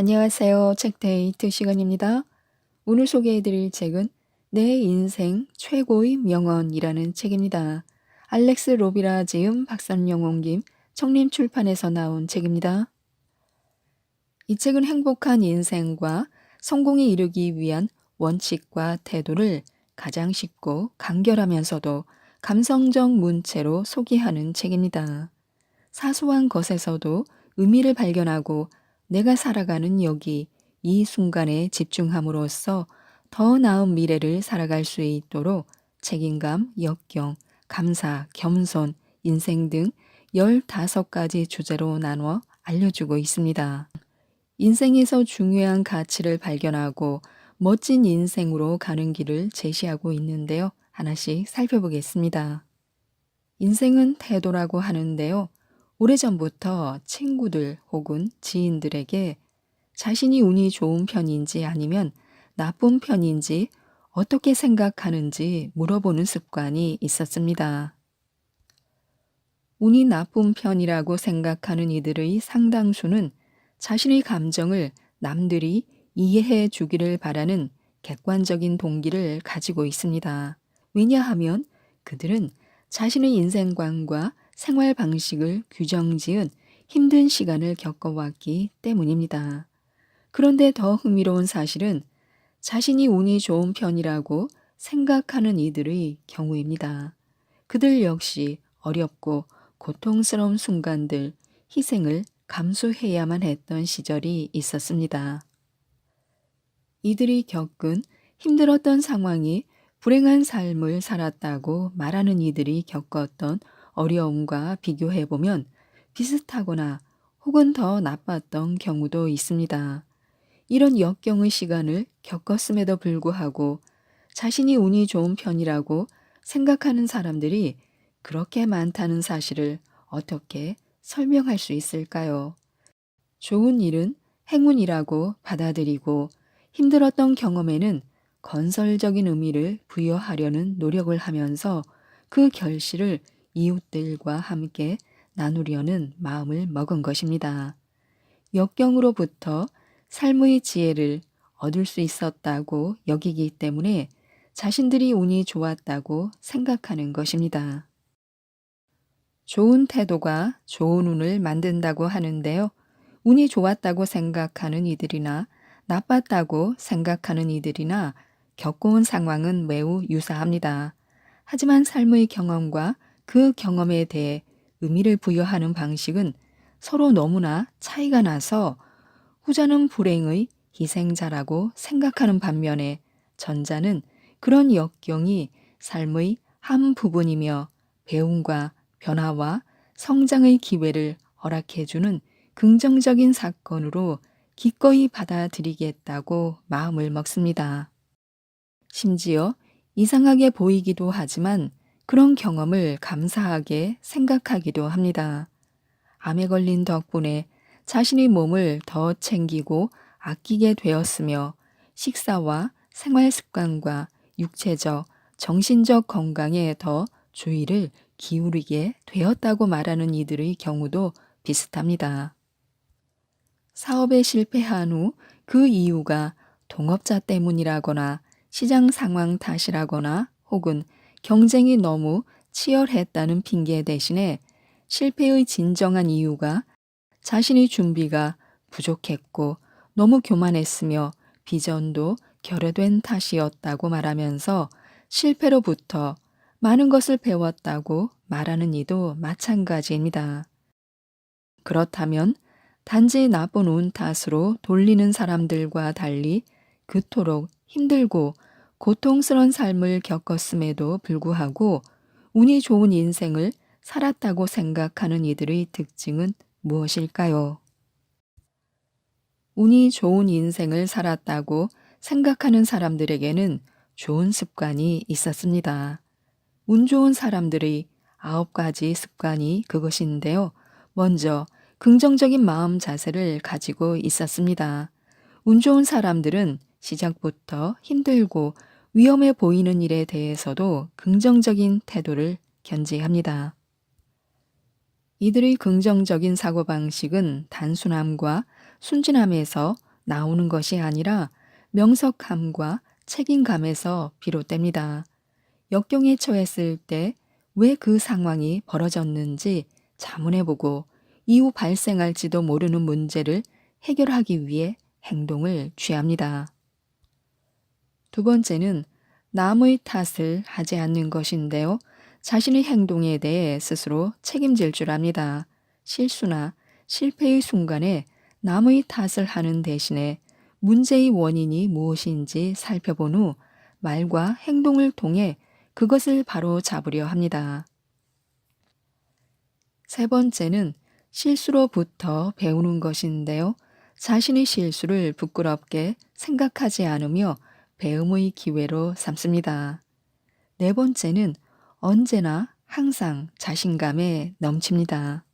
안녕하세요. 책데이트 시간입니다. 오늘 소개해드릴 책은 내 인생 최고의 명언이라는 책입니다. 알렉스 로비라 지음 박선영 옮김 청림출판에서 나온 책입니다. 이 책은 행복한 인생과 성공에 이르기 위한 원칙과 태도를 가장 쉽고 간결하면서도 감성적 문체로 소개하는 책입니다. 사소한 것에서도 의미를 발견하고 내가 살아가는 여기 이 순간에 집중함으로써 더 나은 미래를 살아갈 수 있도록 책임감, 역경, 감사, 겸손, 인생 등 15가지 주제로 나누어 알려주고 있습니다. 인생에서 중요한 가치를 발견하고 멋진 인생으로 가는 길을 제시하고 있는데요. 하나씩 살펴보겠습니다. 인생은 태도라고 하는데요. 오래전부터 친구들 혹은 지인들에게 자신이 운이 좋은 편인지 아니면 나쁜 편인지 어떻게 생각하는지 물어보는 습관이 있었습니다. 운이 나쁜 편이라고 생각하는 이들의 상당수는 자신의 감정을 남들이 이해해 주기를 바라는 객관적인 동기를 가지고 있습니다. 왜냐하면 그들은 자신의 인생관과 생활 방식을 규정 지은 힘든 시간을 겪어왔기 때문입니다. 그런데 더 흥미로운 사실은 자신이 운이 좋은 편이라고 생각하는 이들의 경우입니다. 그들 역시 어렵고 고통스러운 순간들, 희생을 감수해야만 했던 시절이 있었습니다. 이들이 겪은 힘들었던 상황이 불행한 삶을 살았다고 말하는 이들이 겪었던 어려움과 비교해 보면 비슷하거나 혹은 더 나빴던 경우도 있습니다. 이런 역경의 시간을 겪었음에도 불구하고 자신이 운이 좋은 편이라고 생각하는 사람들이 그렇게 많다는 사실을 어떻게 설명할 수 있을까요? 좋은 일은 행운이라고 받아들이고 힘들었던 경험에는 건설적인 의미를 부여하려는 노력을 하면서 그 결실을 이웃들과 함께 나누려는 마음을 먹은 것입니다. 역경으로부터 삶의 지혜를 얻을 수 있었다고 여기기 때문에 자신들이 운이 좋았다고 생각하는 것입니다. 좋은 태도가 좋은 운을 만든다고 하는데요. 운이 좋았다고 생각하는 이들이나 나빴다고 생각하는 이들이나 겪어온 상황은 매우 유사합니다. 하지만 삶의 경험과 그 경험에 대해 의미를 부여하는 방식은 서로 너무나 차이가 나서 후자는 불행의 희생자라고 생각하는 반면에 전자는 그런 역경이 삶의 한 부분이며 배움과 변화와 성장의 기회를 허락해주는 긍정적인 사건으로 기꺼이 받아들이겠다고 마음을 먹습니다. 심지어 이상하게 보이기도 하지만 그런 경험을 감사하게 생각하기도 합니다. 암에 걸린 덕분에 자신의 몸을 더 챙기고 아끼게 되었으며 식사와 생활 습관과 육체적, 정신적 건강에 더 주의를 기울이게 되었다고 말하는 이들의 경우도 비슷합니다. 사업에 실패한 후 그 이유가 동업자 때문이라거나 시장 상황 탓이라거나 혹은 경쟁이 너무 치열했다는 핑계 대신에 실패의 진정한 이유가 자신의 준비가 부족했고 너무 교만했으며 비전도 결여된 탓이었다고 말하면서 실패로부터 많은 것을 배웠다고 말하는 이도 마찬가지입니다. 그렇다면 단지 나쁜 운 탓으로 돌리는 사람들과 달리 그토록 힘들고 고통스러운 삶을 겪었음에도 불구하고 운이 좋은 인생을 살았다고 생각하는 이들의 특징은 무엇일까요? 운이 좋은 인생을 살았다고 생각하는 사람들에게는 좋은 습관이 있었습니다. 운 좋은 사람들의 아홉 가지 습관이 그것인데요. 먼저 긍정적인 마음 자세를 가지고 있었습니다. 운 좋은 사람들은 시작부터 힘들고 위험해 보이는 일에 대해서도 긍정적인 태도를 견지합니다. 이들의 긍정적인 사고방식은 단순함과 순진함에서 나오는 것이 아니라 명석함과 책임감에서 비롯됩니다. 역경에 처했을 때 왜 그 상황이 벌어졌는지 자문해보고 이후 발생할지도 모르는 문제를 해결하기 위해 행동을 취합니다. 두 번째는 남의 탓을 하지 않는 것인데요. 자신의 행동에 대해 스스로 책임질 줄 압니다. 실수나 실패의 순간에 남의 탓을 하는 대신에 문제의 원인이 무엇인지 살펴본 후 말과 행동을 통해 그것을 바로 잡으려 합니다. 세 번째는 실수로부터 배우는 것인데요. 자신의 실수를 부끄럽게 생각하지 않으며 배움의 기회로 삼습니다. 네 번째는 언제나 항상 자신감에 넘칩니다.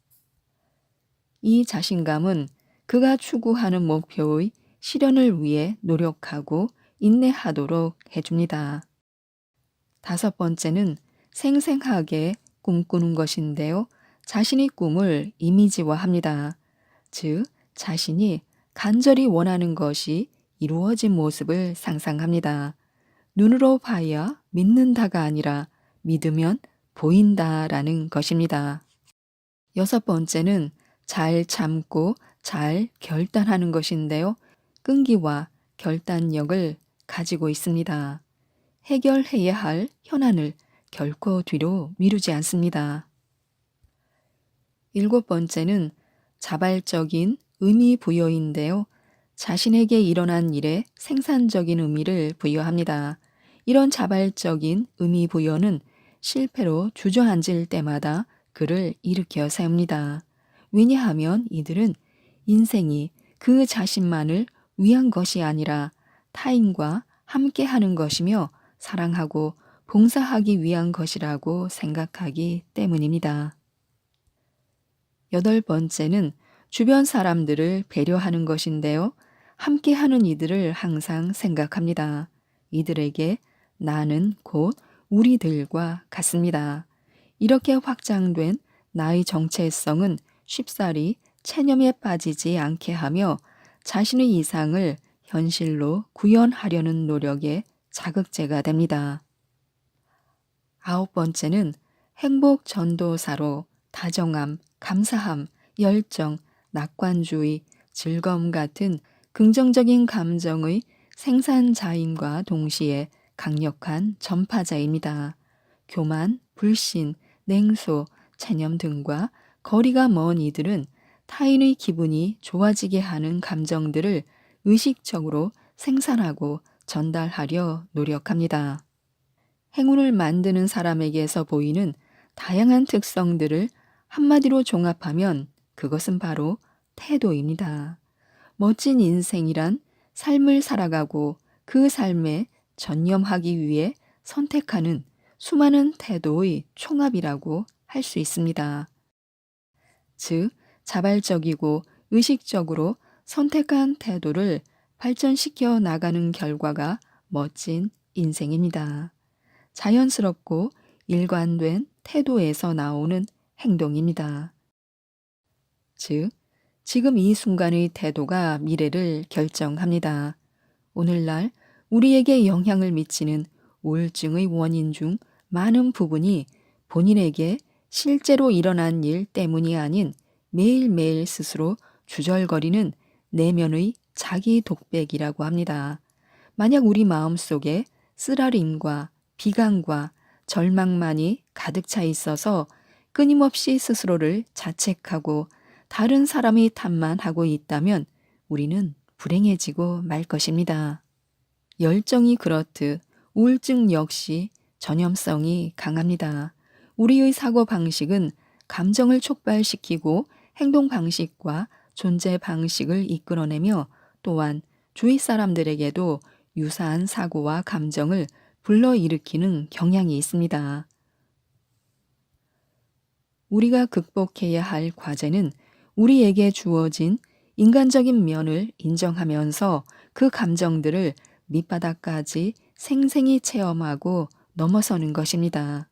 이 자신감은 그가 추구하는 목표의 실현을 위해 노력하고 인내하도록 해줍니다. 다섯 번째는 생생하게 꿈꾸는 것인데요. 자신의 꿈을 이미지화합니다. 즉, 자신이 간절히 원하는 것이 이루어진 모습을 상상합니다. 눈으로 봐야 믿는다가 아니라 믿으면 보인다라는 것입니다. 여섯 번째는 잘 참고 잘 결단하는 것인데요. 끈기와 결단력을 가지고 있습니다. 해결해야 할 현안을 결코 뒤로 미루지 않습니다. 일곱 번째는 자발적인 의미 부여인데요. 자신에게 일어난 일에 생산적인 의미를 부여합니다. 이런 자발적인 의미 부여는 실패로 주저앉을 때마다 그를 일으켜 세웁니다. 왜냐하면 이들은 인생이 그 자신만을 위한 것이 아니라 타인과 함께 하는 것이며 사랑하고 봉사하기 위한 것이라고 생각하기 때문입니다. 여덟 번째는 주변 사람들을 배려하는 것인데요. 함께 하는 이들을 항상 생각합니다. 이들에게 나는 곧 우리들과 같습니다. 이렇게 확장된 나의 정체성은 쉽사리 체념에 빠지지 않게 하며 자신의 이상을 현실로 구현하려는 노력의 자극제가 됩니다. 아홉 번째는 행복 전도사로 다정함, 감사함, 열정, 낙관주의, 즐거움 같은 긍정적인 감정의 생산자임과 동시에 강력한 전파자입니다. 교만, 불신, 냉소, 체념 등과 거리가 먼 이들은 타인의 기분이 좋아지게 하는 감정들을 의식적으로 생산하고 전달하려 노력합니다. 행운을 만드는 사람에게서 보이는 다양한 특성들을 한마디로 종합하면 그것은 바로 태도입니다. 멋진 인생이란 삶을 살아가고 그 삶에 전념하기 위해 선택하는 수많은 태도의 총합이라고 할 수 있습니다. 즉, 자발적이고 의식적으로 선택한 태도를 발전시켜 나가는 결과가 멋진 인생입니다. 자연스럽고 일관된 태도에서 나오는 행동입니다. 즉, 지금 이 순간의 태도가 미래를 결정합니다. 오늘날 우리에게 영향을 미치는 우울증의 원인 중 많은 부분이 본인에게 실제로 일어난 일 때문이 아닌 매일매일 스스로 주절거리는 내면의 자기 독백이라고 합니다. 만약 우리 마음 속에 쓰라림과 비강과 절망만이 가득 차 있어서 끊임없이 스스로를 자책하고 다른 사람의 탓만 하고 있다면 우리는 불행해지고 말 것입니다. 열정이 그렇듯 우울증 역시 전염성이 강합니다. 우리의 사고 방식은 감정을 촉발시키고 행동 방식과 존재 방식을 이끌어내며 또한 주위 사람들에게도 유사한 사고와 감정을 불러일으키는 경향이 있습니다. 우리가 극복해야 할 과제는 우리에게 주어진 인간적인 면을 인정하면서 그 감정들을 밑바닥까지 생생히 체험하고 넘어서는 것입니다.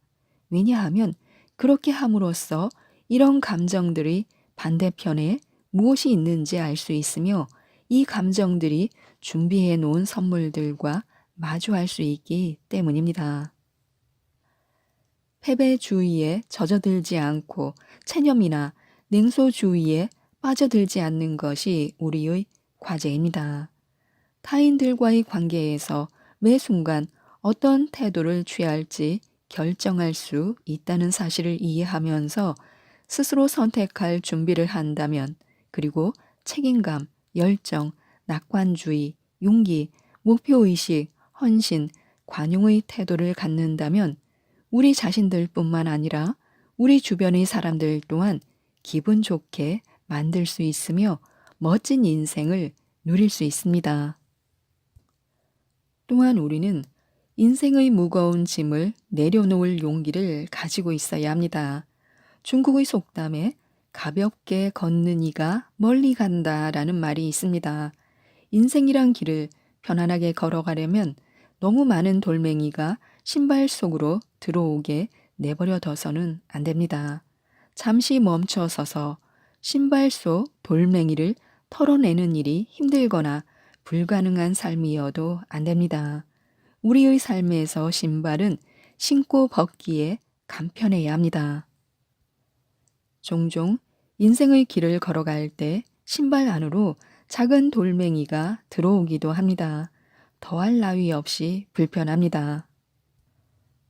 왜냐하면 그렇게 함으로써 이런 감정들이 반대편에 무엇이 있는지 알 수 있으며 이 감정들이 준비해 놓은 선물들과 마주할 수 있기 때문입니다. 패배주의에 젖어들지 않고 체념이나 냉소주의에 빠져들지 않는 것이 우리의 과제입니다. 타인들과의 관계에서 매 순간 어떤 태도를 취할지 결정할 수 있다는 사실을 이해하면서 스스로 선택할 준비를 한다면 그리고 책임감, 열정, 낙관주의, 용기, 목표의식, 헌신, 관용의 태도를 갖는다면 우리 자신들 뿐만 아니라 우리 주변의 사람들 또한 기분 좋게 만들 수 있으며 멋진 인생을 누릴 수 있습니다. 또한 우리는 인생의 무거운 짐을 내려놓을 용기를 가지고 있어야 합니다. 중국의 속담에 가볍게 걷는 이가 멀리 간다 라는 말이 있습니다. 인생이란 길을 편안하게 걸어가려면 너무 많은 돌멩이가 신발 속으로 들어오게 내버려 둬서는 안 됩니다. 잠시 멈춰 서서 신발 속 돌멩이를 털어내는 일이 힘들거나 불가능한 삶이어도 안 됩니다. 우리의 삶에서 신발은 신고 벗기에 간편해야 합니다. 종종 인생의 길을 걸어갈 때 신발 안으로 작은 돌멩이가 들어오기도 합니다. 더할 나위 없이 불편합니다.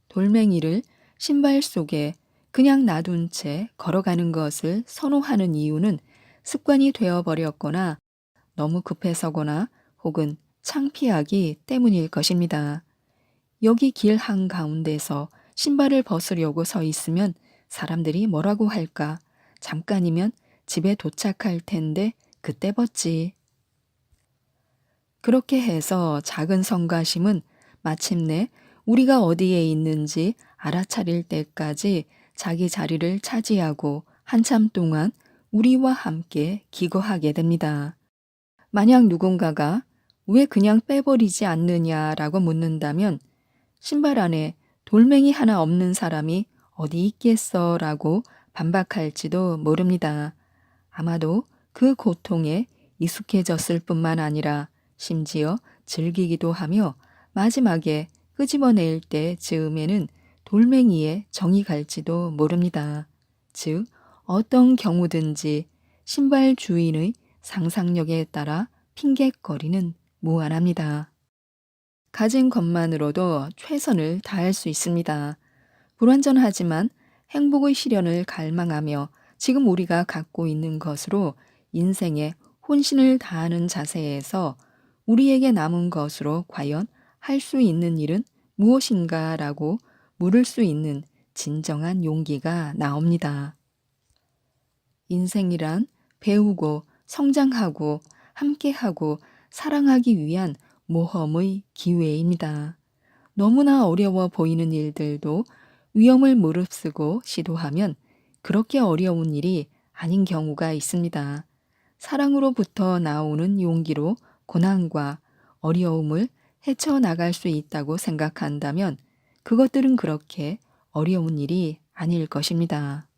돌멩이를 신발 속에 그냥 놔둔 채 걸어가는 것을 선호하는 이유는 습관이 되어버렸거나 너무 급해서거나 혹은 창피하기 때문일 것입니다. 여기 길 한가운데서 신발을 벗으려고 서 있으면 사람들이 뭐라고 할까? 잠깐이면 집에 도착할 텐데 그때 벗지. 그렇게 해서 작은 성가심은 마침내 우리가 어디에 있는지 알아차릴 때까지 자기 자리를 차지하고 한참 동안 우리와 함께 기거하게 됩니다. 만약 누군가가 왜 그냥 빼버리지 않느냐라고 묻는다면 신발 안에 돌멩이 하나 없는 사람이 어디 있겠어 라고 반박할지도 모릅니다. 아마도 그 고통에 익숙해졌을 뿐만 아니라 심지어 즐기기도 하며 마지막에 끄집어낼 때 즈음에는 돌멩이에 정이 갈지도 모릅니다. 즉, 어떤 경우든지 신발 주인의 상상력에 따라 핑계거리는 무한합니다. 가진 것만으로도 최선을 다할 수 있습니다. 불완전하지만 행복의 실현을 갈망하며 지금 우리가 갖고 있는 것으로 인생에 혼신을 다하는 자세에서 우리에게 남은 것으로 과연 할 수 있는 일은 무엇인가라고 물을 수 있는 진정한 용기가 나옵니다. 인생이란 배우고 성장하고 함께하고 사랑하기 위한 모험의 기회입니다. 너무나 어려워 보이는 일들도 위험을 무릅쓰고 시도하면 그렇게 어려운 일이 아닌 경우가 있습니다. 사랑으로부터 나오는 용기로 고난과 어려움을 헤쳐나갈 수 있다고 생각한다면 그것들은 그렇게 어려운 일이 아닐 것입니다.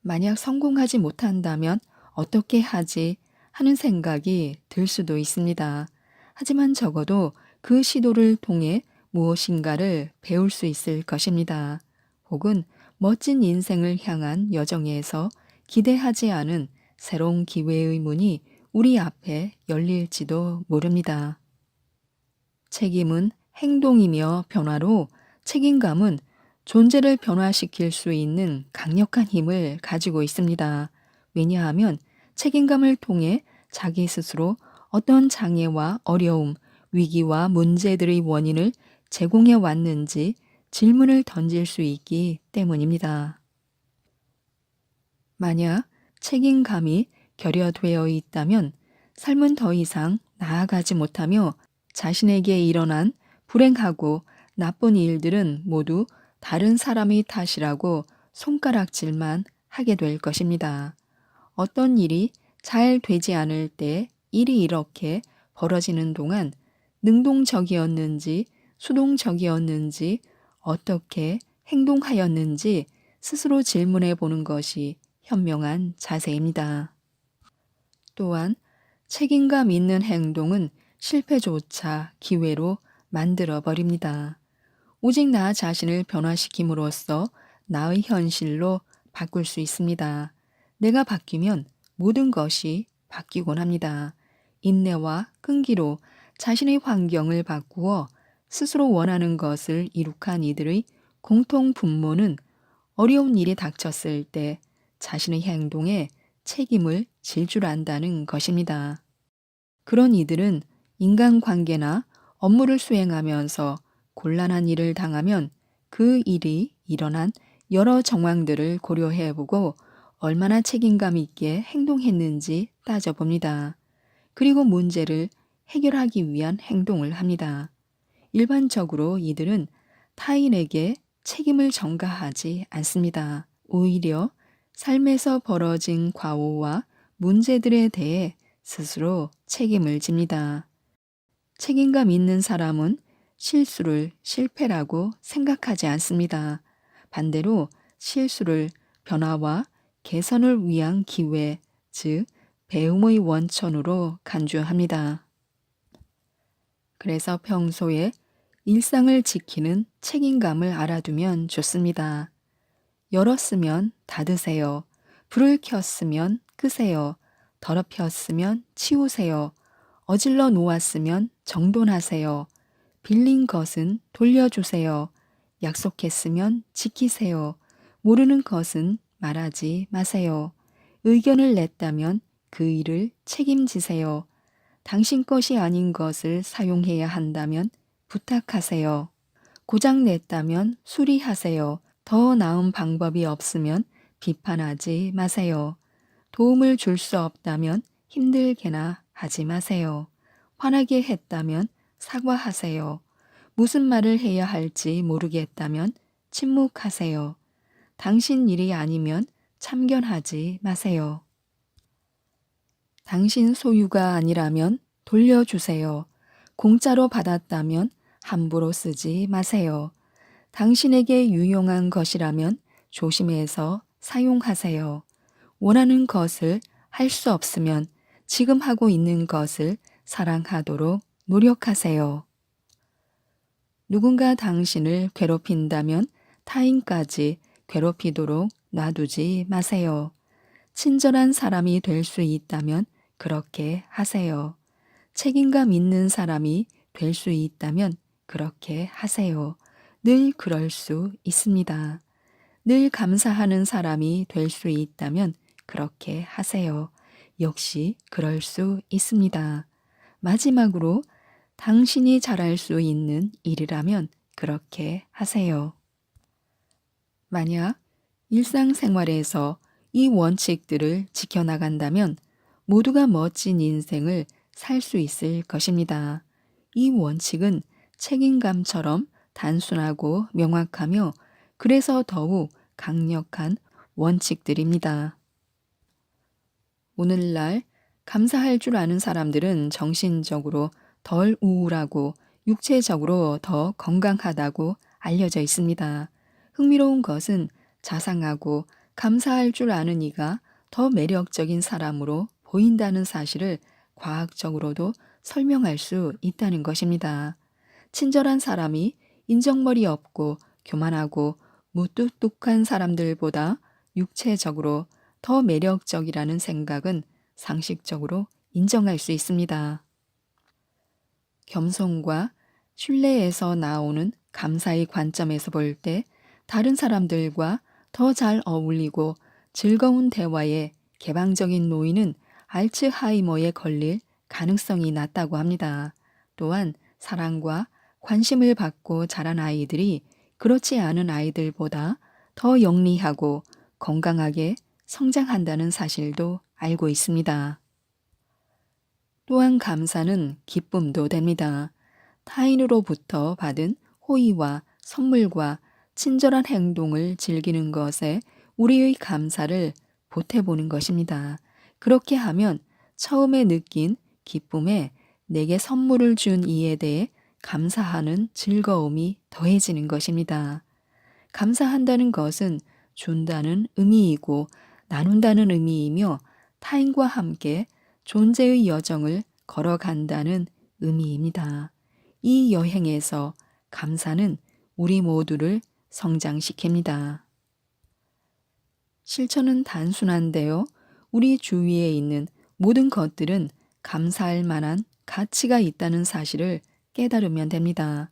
만약 성공하지 못한다면 어떻게 하지 하는 생각이 들 수도 있습니다. 하지만 적어도 그 시도를 통해 무엇인가를 배울 수 있을 것입니다. 혹은 멋진 인생을 향한 여정에서 기대하지 않은 새로운 기회의 문이 우리 앞에 열릴지도 모릅니다. 책임은 행동이며 변화로 책임감은 존재를 변화시킬 수 있는 강력한 힘을 가지고 있습니다. 왜냐하면 책임감을 통해 자기 스스로 어떤 장애와 어려움, 위기와 문제들의 원인을 제공해 왔는지 질문을 던질 수 있기 때문입니다. 만약 책임감이 결여되어 있다면 삶은 더 이상 나아가지 못하며 자신에게 일어난 불행하고 나쁜 일들은 모두 다른 사람의 탓이라고 손가락질만 하게 될 것입니다. 어떤 일이 잘 되지 않을 때 일이 이렇게 벌어지는 동안 능동적이었는지 수동적이었는지 어떻게 행동하였는지 스스로 질문해 보는 것이 현명한 자세입니다. 또한 책임감 있는 행동은 실패조차 기회로 만들어 버립니다. 오직 나 자신을 변화시킴으로써 나의 현실로 바꿀 수 있습니다. 내가 바뀌면 모든 것이 바뀌곤 합니다. 인내와 끈기로 자신의 환경을 바꾸어 스스로 원하는 것을 이룩한 이들의 공통 분모는 어려운 일이 닥쳤을 때 자신의 행동에 책임을 질 줄 안다는 것입니다. 그런 이들은 인간관계나 업무를 수행하면서 곤란한 일을 당하면 그 일이 일어난 여러 정황들을 고려해 보고 얼마나 책임감 있게 행동했는지 따져봅니다. 그리고 문제를 해결하기 위한 행동을 합니다. 일반적으로 이들은 타인에게 책임을 전가하지 않습니다. 오히려 삶에서 벌어진 과오와 문제들에 대해 스스로 책임을 집니다. 책임감 있는 사람은 실수를 실패라고 생각하지 않습니다. 반대로 실수를 변화와 개선을 위한 기회, 즉, 배움의 원천으로 간주합니다. 그래서 평소에 일상을 지키는 책임감을 알아두면 좋습니다. 열었으면 닫으세요. 불을 켰으면 끄세요. 더럽혔으면 치우세요. 어질러 놓았으면 정돈하세요. 빌린 것은 돌려주세요. 약속했으면 지키세요. 모르는 것은 말하지 마세요. 의견을 냈다면 그 일을 책임지세요. 당신 것이 아닌 것을 사용해야 한다면 부탁하세요. 고장 냈다면 수리하세요. 더 나은 방법이 없으면 비판하지 마세요. 도움을 줄 수 없다면 힘들게나 하지 마세요. 화나게 했다면 사과하세요. 무슨 말을 해야 할지 모르겠다면 침묵하세요. 당신 일이 아니면 참견하지 마세요. 당신 소유가 아니라면 돌려주세요. 공짜로 받았다면 함부로 쓰지 마세요. 당신에게 유용한 것이라면 조심해서 사용하세요. 원하는 것을 할 수 없으면 지금 하고 있는 것을 사랑하도록 노력하세요. 누군가 당신을 괴롭힌다면 타인까지 괴롭히도록 놔두지 마세요. 친절한 사람이 될 수 있다면 그렇게 하세요. 책임감 있는 사람이 될 수 있다면 그렇게 하세요. 늘 그럴 수 있습니다. 늘 감사하는 사람이 될 수 있다면 그렇게 하세요. 역시 그럴 수 있습니다. 마지막으로 당신이 잘할 수 있는 일이라면 그렇게 하세요. 만약 일상생활에서 이 원칙들을 지켜나간다면 모두가 멋진 인생을 살 수 있을 것입니다. 이 원칙은 책임감처럼 단순하고 명확하며 그래서 더욱 강력한 원칙들입니다. 오늘날 감사할 줄 아는 사람들은 정신적으로 덜 우울하고 육체적으로 더 건강하다고 알려져 있습니다. 흥미로운 것은 자상하고 감사할 줄 아는 이가 더 매력적인 사람으로 보인다는 사실을 과학적으로도 설명할 수 있다는 것입니다. 친절한 사람이 인정머리 없고 교만하고 무뚝뚝한 사람들보다 육체적으로 더 매력적이라는 생각은 상식적으로 인정할 수 있습니다. 겸손과 신뢰에서 나오는 감사의 관점에서 볼 때 다른 사람들과 더 잘 어울리고 즐거운 대화에 개방적인 노인은 알츠하이머에 걸릴 가능성이 낮다고 합니다. 또한 사랑과 관심을 받고 자란 아이들이 그렇지 않은 아이들보다 더 영리하고 건강하게 성장한다는 사실도 알고 있습니다. 또한 감사는 기쁨도 됩니다. 타인으로부터 받은 호의와 선물과 친절한 행동을 즐기는 것에 우리의 감사를 보태보는 것입니다. 그렇게 하면 처음에 느낀 기쁨에 내게 선물을 준 이에 대해 감사하는 즐거움이 더해지는 것입니다. 감사한다는 것은 준다는 의미이고 나눈다는 의미이며 타인과 함께 존재의 여정을 걸어간다는 의미입니다. 이 여행에서 감사는 우리 모두를 성장시킵니다. 실천은 단순한데요. 우리 주위에 있는 모든 것들은 감사할 만한 가치가 있다는 사실을 깨달으면 됩니다.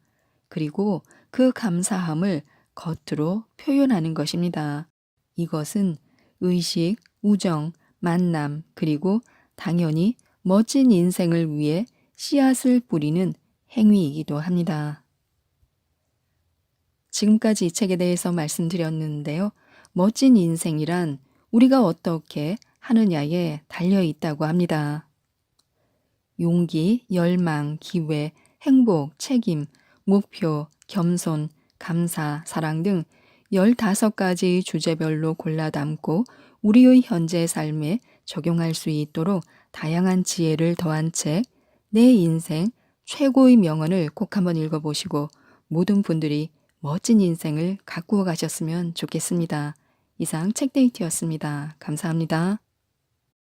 그리고 그 감사함을 겉으로 표현하는 것입니다. 이것은 의식, 우정, 만남, 그리고 당연히 멋진 인생을 위해 씨앗을 뿌리는 행위이기도 합니다. 지금까지 이 책에 대해서 말씀드렸는데요. 멋진 인생이란 우리가 어떻게 하느냐에 달려 있다고 합니다. 용기, 열망, 기회, 행복, 책임, 목표, 겸손, 감사, 사랑 등 15가지의 주제별로 골라 담고 우리의 현재 삶에 적용할 수 있도록 다양한 지혜를 더한 책, 내 인생 최고의 명언을 꼭 한번 읽어보시고 모든 분들이 멋진 인생을 가꾸어 가셨으면 좋겠습니다. 이상 책데이트였습니다. 감사합니다.